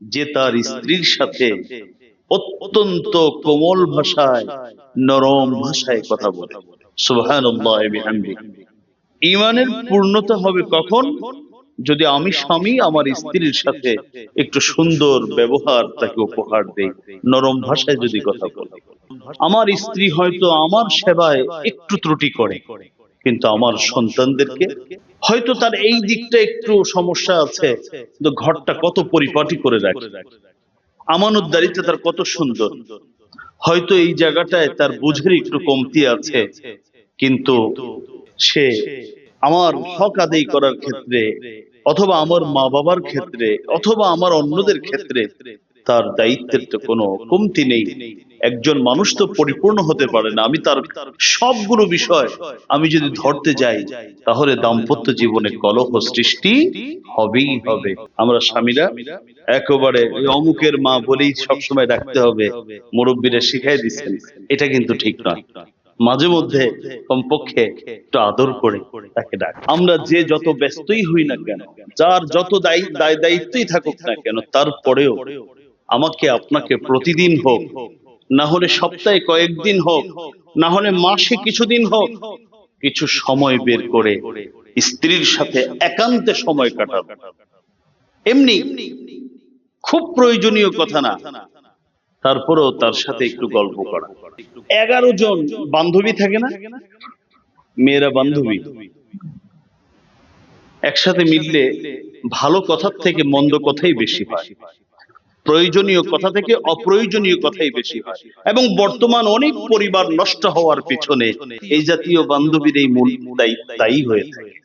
যে তার স্ত্রীর সাথে অত্যন্ত কোমল ভাষায়, নরম ভাষায় কথা বলে। ইমানের পূর্ণতা হবে কখন? যদি আমি স্বামী, আমার স্ত্রীর সাথে একটু সুন্দর ব্যবহার তাকে উপহার দেই, নরম ভাষায় যদি কথা বলে। আমার স্ত্রী হয়তো আমার সেবায় একটু ত্রুটি করে। কিন্তু আমার সন্তানদেরকে, হয়তো তার এই দিকটা একটু সমস্যা আছে, কিন্তু ঘরটা কত পরিপাটি করে রাখে। আমানতদারিতে তার কত সুন্দর। হয়তো এই জায়গাটায় তার বুঝের একটু কমতি আছে, কিন্তু সে আমার হক আদায় করার ক্ষেত্রে, অথবা আমার মা বাবার ক্ষেত্রে, অথবা আমার অন্যদের ক্ষেত্রে তার দায়িত্বের তো কোনো কমতি নেই। একজন মানুষ তো পরিপূর্ণ হতে পারে না। আমি তার সবগুলো বিষয় আমি যদি ধরতে যাই, তাহলে দাম্পত্য জীবনে কলহ সৃষ্টি হবেই হবে। আমরা স্বামীরা একেবারে অমুকের মা বলেই সবসময় রাখতে হবে, মুরব্বীরা শিখাই দিচ্ছেন। এটা কিন্তু ঠিক নয় মাঝে মধ্যে কমপক্ষে একটু আদর করে তাকে ডাক। আমরা যে যত ব্যস্তই হই না কেন, যার যত দায়ী দায় দায়িত্বই থাকুক না কেন, তারপরেও আমাকে আপনাকে প্রতিদিন হোক। না হলে সপ্তাহে কয়েকদিন হোক না হলে মাসে কিছুদিন হোক কিছু সময় বের করে স্ত্রীর সাথে একান্তে সময় কাটাবো। এমনি খুব প্রয়োজনীয় কথা না। তারপরেও তার সাথে একটু গল্প করা। এগারো জন বান্ধবী থাকে না? মেয়েরা বান্ধবী। একসাথে মিললে ভালো কথার থেকে মন্দ কথাই বেশি হয়। প্রয়োজনীয় কথা থেকে অপ্রয়োজনীয় কথাই বেশি হয়। এবং বর্তমান অনেক পরিবার নষ্ট হওয়ার পেছনে এই জাতীয় বান্ধবীর এই মূল দায়ী দায়ী হয়ে থাকে।